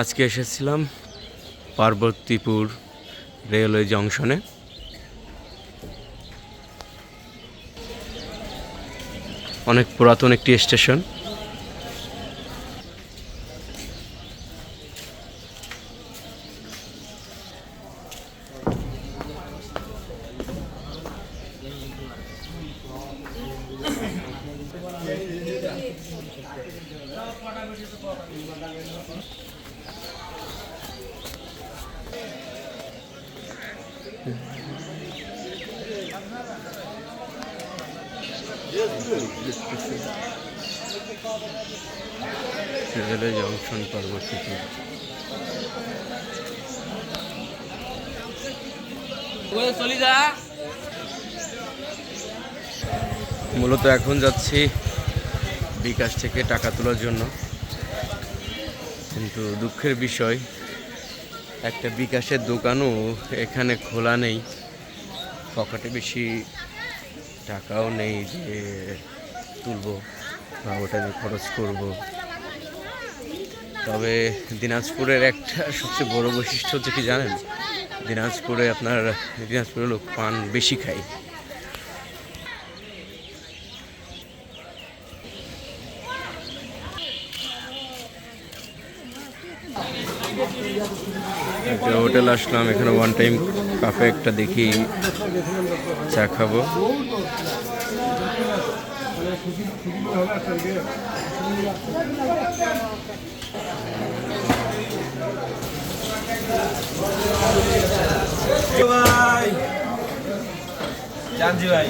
আজকে এসেছিলাম পার্বতীপুর রেলওয়ে জংশনে। অনেক পুরাতন একটি স্টেশন। রেলওয়ে জংশন পার্বতীপুর মূলত এখন যাচ্ছি বিকাশ থেকে টাকা তোলার জন্য। কিন্তু দুঃখের বিষয়, একটা বিকাশের দোকানও এখানে খোলা নেই। পকেটে বেশি টাকাও নেই যে তুলব বা ওটা খরচ করব। তবে দিনাজপুরের একটা সবচেয়ে বড় বৈশিষ্ট্য হচ্ছে কি জানেন? দিনাজপুরে আপনার, দিনাজপুরের লোক পান বেশি খায়। একটা হোটেল আসলাম এখানে ওয়ান টাইম কাফে একটা দেখি চা খাব। ভাই। জানজি ভাই।